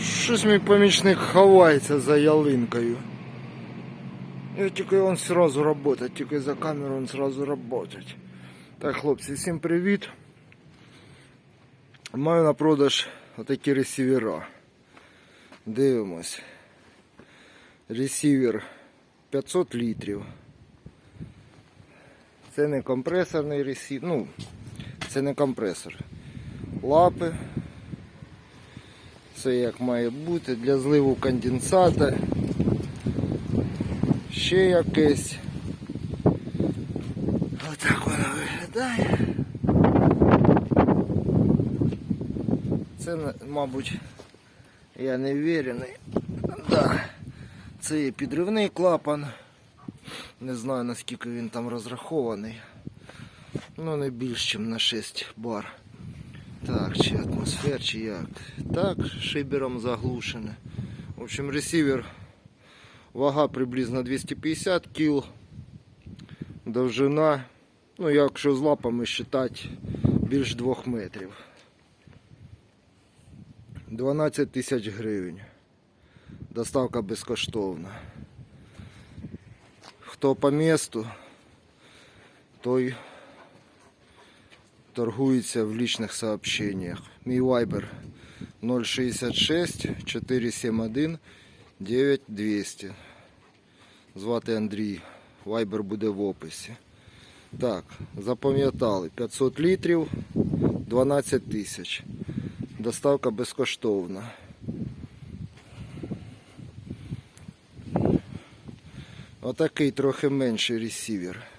Щось мій помічник ховається за ялинкою. І тільки він сразу работает, тільки за камеру він сразу работать. Так, хлопці, всім привіт. Маю на продаж отакі ресівера. Дивимось. Ресівер 500 літрів. Це не компресорний ресівер. Ну, це не компресор. Лапи. Все як має бути для зливу конденсата. Ще якесь. Отак воно виглядає. Це, мабуть, я не вірений. Да. Це є підривний клапан. Не знаю наскільки він там розрахований. Ну не більш ніж на 6 бар. Так, чи атмосфер, чи як. Так, шибером заглушене. В общем, ресивер вага приблизно 250 кіл. Довжина, ну якщо з лапами вважати, більш 2 метрів. 12 тисяч гривень. Доставка безкоштовна. Хто по місту, той торгується в личных сообщениях. Мій вайбер 066 471 9200. Звати Андрій. Вайбер буде в описі. Так, запам'ятали 500 літрів 12 тисяч. Доставка безкоштовна. Отакий трохи менший ресівер.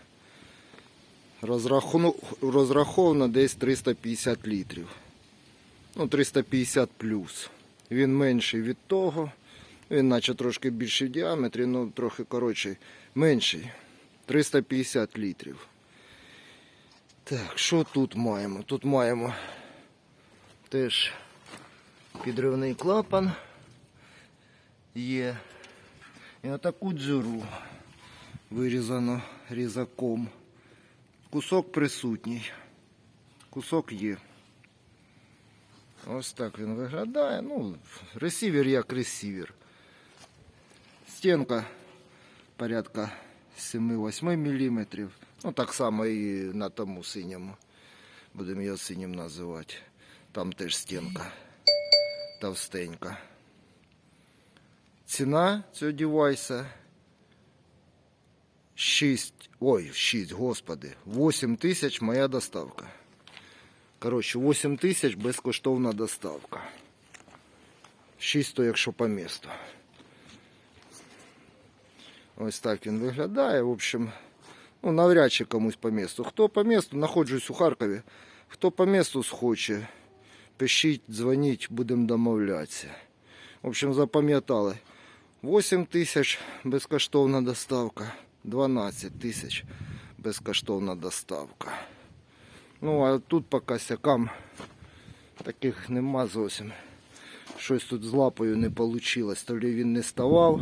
Розраховано, десь 350 літрів. Ну, 350 плюс. Він менший від того. Він наче трошки більший в діаметрі, ну трохи коротший. Менший. 350 літрів. Так, що тут маємо? Тут маємо теж підривний клапан є. І отаку дзюру вирізано різаком. Кусок присутній. Кусок є. Ось так він виглядає. Ну, ресівер як ресівер. Стінка порядка 7-8 мм. Ну, так само і на тому синьому. Будемо його синім називати. Там теж стінка товстенька. Ціна цього девайса 6, ой, 6, господи, 8 тисяч моя доставка. Коротше, 8 тисяч безкоштовна доставка. 6 то якщо по місту. Ось так він виглядає. В общем, ну, навряд чи комусь по місту. Хто по місту, знаходжусь у Харкові. Хто по місту схоче, пишіть, дзвоніть, будемо домовлятися. В общем, запам'ятали. 8 тисяч безкоштовна доставка, 12 тисяч безкоштовна доставка. Ну, а тут по косякам таких нема зовсім. Щось тут з лапою не вийшло. То лі він не ставав,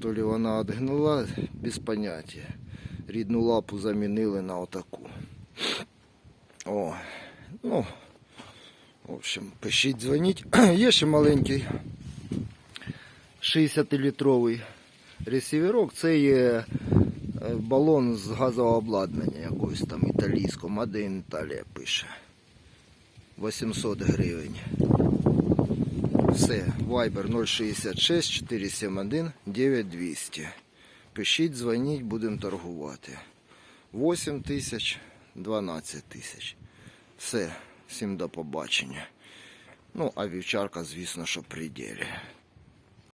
то лі вона відгнила, без поняття. Рідну лапу замінили на отаку. О, ну, в общем, пишіть, дзвоніть. Є ще маленький 60-літровий ресіверок. Це є балон з газового обладнання якогось там італійського. Мадин Італія пише. 800 гривень. Все, Viber 066 471 9200. Пишіть, дзвоніть, будемо торгувати. 8 тисяч, 12 тисяч. Все, всім до побачення. Ну, а вівчарка, звісно, що при ділі.